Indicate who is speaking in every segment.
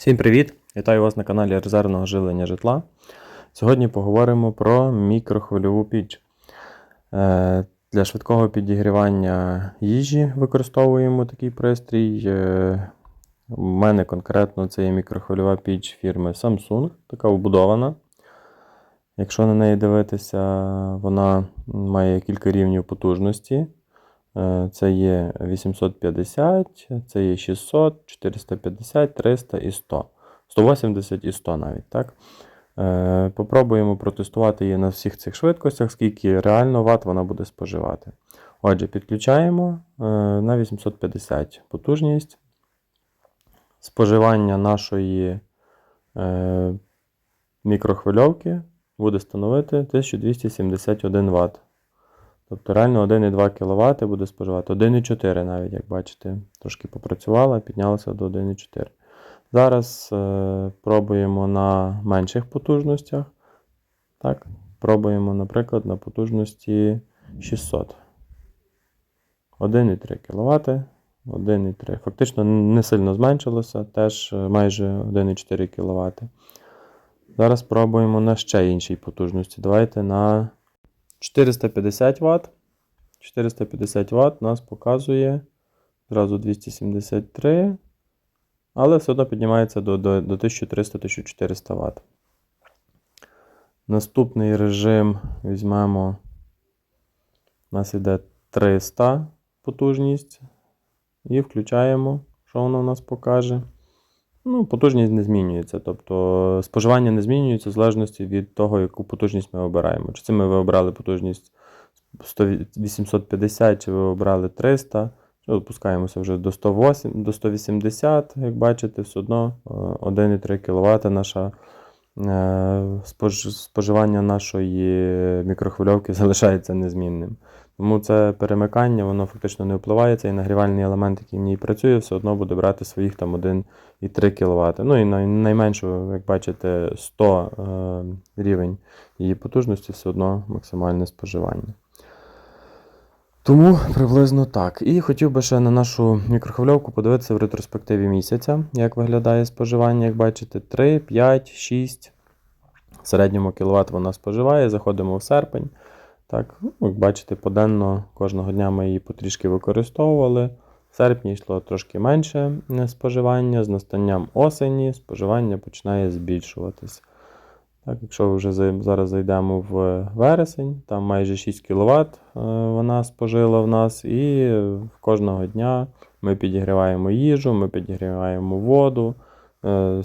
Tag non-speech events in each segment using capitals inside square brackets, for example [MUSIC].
Speaker 1: Всім привіт! Вітаю вас на каналі резервного живлення житла. Сьогодні поговоримо про мікрохвильову піч. Е, Для швидкого підігрівання їжі використовуємо такий пристрій. Е, У мене конкретно це є мікрохвильова піч фірми Samsung, така вбудована. Якщо на неї дивитися, вона має кілька рівнів потужності. Е, Це є 850, це є 600, 450, 300 і 100. 180 і 100 навіть. так? Е, Попробуємо протестувати її на всіх цих швидкостях, скільки реально ват вона буде споживати. Отже, підключаємо е, на 850 потужність. Споживання нашої мікрохвильовки буде становити 1271 Вт. Тобто реально 1,2 кВт буде споживати. 1,4 навіть, як бачите, трошки попрацювала, піднялася до 1,4. Зараз е, пробуємо на менших потужностях. Так, Пробуємо, наприклад, на потужності 600. 1,3 кВт. 1,3. Фактично не сильно зменшилося, теж е, майже 1,4 кВт. Зараз пробуємо на ще іншій потужності. Давайте на 450 Вт. 450 Вт нас показує зразу 273, але все одно піднімається до, до, до 1300-1400 Вт. Наступний режим візьмемо. У нас йде 300 потужність. І включаємо, що воно у нас покаже. Ну, потужність не змінюється. Тобто споживання не змінюється в залежності від того, яку потужність ми обираємо. Чи це ми ви обрали потужність 100 850, чи ви обрали 300. Що Опускаємося вже до 108, до 180, як бачите, все одно е, 1,3 кВт наша е, споживання нашої мікрохвильовки [LAUGHS] залишається незмінним. Тому це перемикання, воно фактично не впливає. Цей нагрівальний елемент, який в ній працює, все одно буде брати своїх там 1,3 кВт. Ну і най- найменшу, як бачите, 100 е, рівень її потужності, все одно максимальне споживання. Тому приблизно так. І хотів би ще на нашу мікрохвильовку подивитися в ретроспективі місяця, як виглядає споживання. Як бачите, 3, 5, 6. В середньому кіловат вона споживає. Заходимо в серпень. Так, ну, як бачите, поденно кожного дня ми її потрішки використовували. В серпні йшло трошки менше е, споживання. З настанням осені споживання починає збільшуватись. Так, якщо вже зараз зайдемо в вересень, там майже 6 кВт вона спожила в нас, і кожного дня ми підігріваємо їжу, ми підігріваємо воду. Е,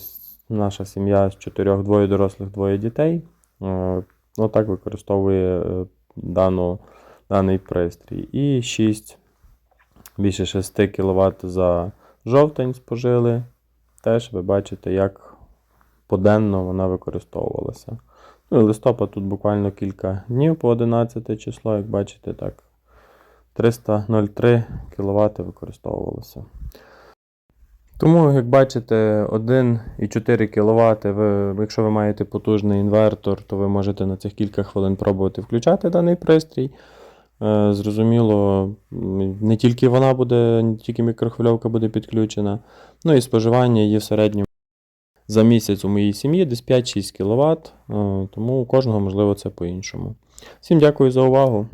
Speaker 1: Наша сім'я з чотирьох, двоє дорослих, двоє дітей. Е, Ну, використовує е, дану, даний пристрій. І 6, більше 6 кВт за жовтень спожили. Теж ви бачите, як поденно вона використовувалася. Ну, листопад тут буквально кілька днів по 11 число, як бачите, так. 303 кВт використовувалося. Тому, як бачите, 1,4 кВт, ви, якщо ви маєте потужний інвертор, то ви можете на цих кілька хвилин пробувати включати даний пристрій. Е, Зрозуміло, не тільки вона буде, не тільки мікрохвильовка буде підключена, ну і споживання є в середньому за місяць у моїй сім'ї десь 5-6 кВт, тому у кожного можливо це по-іншому. Всім дякую за увагу.